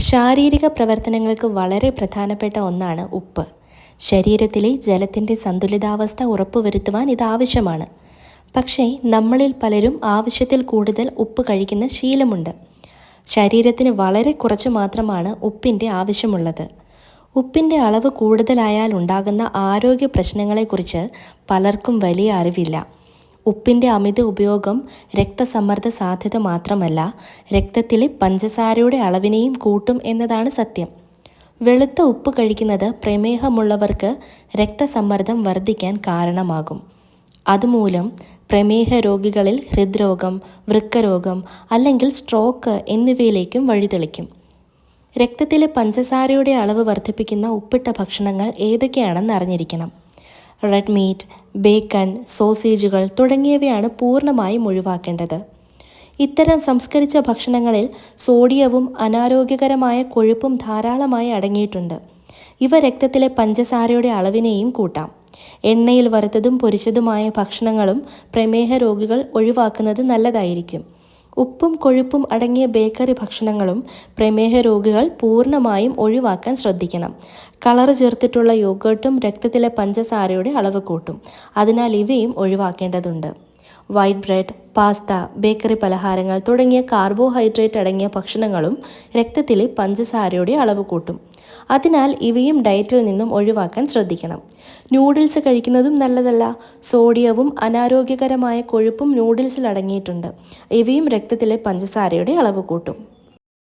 ശാരീരിക പ്രവർത്തനങ്ങൾക്ക് വളരെ പ്രധാനപ്പെട്ട ഒന്നാണ് ഉപ്പ്. ശരീരത്തിലെ ജലത്തിന്റെ സന്തുലിതാവസ്ഥ ഉറപ്പുവരുത്തുവാൻ ഇത് ആവശ്യമാണ്. പക്ഷേ നമ്മളിൽ പലരും ആവശ്യത്തിൽ കൂടുതൽ ഉപ്പ് കഴിക്കുന്ന ശീലമുണ്ട്. ശരീരത്തിന് വളരെ കുറച്ച് മാത്രമാണ് ഉപ്പിന്റെ ആവശ്യമുള്ളത്. ഉപ്പിന്റെ അളവ് കൂടുതലായാൽ ഉണ്ടാകുന്ന ആരോഗ്യ പ്രശ്നങ്ങളെക്കുറിച്ച് പലർക്കും വലിയ അറിവില്ല. ഉപ്പിന്റെ അമിത ഉപയോഗം രക്തസമ്മർദ്ദ സാധ്യത മാത്രമല്ല രക്തത്തിലെ പഞ്ചസാരയുടെ അളവിനെയും കൂട്ടും എന്നതാണ് സത്യം. വെളുത്ത ഉപ്പ് കഴിക്കുന്നത് പ്രമേഹമുള്ളവർക്ക് രക്തസമ്മർദ്ദം വർദ്ധിക്കാൻ കാരണമാകും. അതുമൂലം പ്രമേഹ രോഗികളിൽ ഹൃദ്രോഗം വൃക്കരോഗം അല്ലെങ്കിൽ സ്ട്രോക്ക് എന്നിവയിലേക്കും വഴിതെളിക്കും. രക്തത്തിലെ പഞ്ചസാരയുടെ അളവ് വർദ്ധിപ്പിക്കുന്ന ഉപ്പിട്ട ഭക്ഷണങ്ങൾ ഏതൊക്കെയാണെന്ന് അറിഞ്ഞിരിക്കണം. റെഡ് മീറ്റ് ബേക്കൺ സോസേജുകൾ തുടങ്ങിയവയാണ് പൂർണമായും ഒഴിവാക്കേണ്ടത്. ഇത്തരം സംസ്കരിച്ച ഭക്ഷണങ്ങളിൽ സോഡിയവും അനാരോഗ്യകരമായ കൊഴുപ്പും ധാരാളമായി അടങ്ങിയിട്ടുണ്ട്. ഇവ രക്തത്തിലെ പഞ്ചസാരയുടെ അളവിനെയും കൂട്ടാം. എണ്ണയിൽ വറുത്തതും പൊരിച്ചതുമായ ഭക്ഷണങ്ങളും പ്രമേഹ രോഗികൾ ഒഴിവാക്കുന്നത് നല്ലതായിരിക്കും. ഉപ്പും കൊഴുപ്പും അടങ്ങിയ ബേക്കറി ഭക്ഷണങ്ങളും പ്രമേഹ രോഗികൾ പൂർണമായും ഒഴിവാക്കാൻ ശ്രദ്ധിക്കണം. കളർ ചേർത്തിട്ടുള്ള യോഗേർട്ടും രക്തത്തിലെ പഞ്ചസാരയുടെ അളവ് കൂട്ടും. അതിനാൽ ഇവയും ഒഴിവാക്കേണ്ടതുണ്ട്. വൈറ്റ് ബ്രെഡ് പാസ്ത ബേക്കറി പലഹാരങ്ങൾ തുടങ്ങിയ കാർബോഹൈഡ്രേറ്റ് അടങ്ങിയ ഭക്ഷണങ്ങളും രക്തത്തിലെ പഞ്ചസാരയുടെ അളവ് കൂട്ടും. അതിനാൽ ഇവയും ഡയറ്റിൽ നിന്നും ഒഴിവാക്കാൻ ശ്രദ്ധിക്കണം. നൂഡിൽസ് കഴിക്കുന്നതും നല്ലതല്ല. സോഡിയവും അനാരോഗ്യകരമായ കൊഴുപ്പും നൂഡിൽസിൽ അടങ്ങിയിട്ടുണ്ട്. ഇവയും രക്തത്തിലെ പഞ്ചസാരയുടെ അളവ് കൂട്ടും.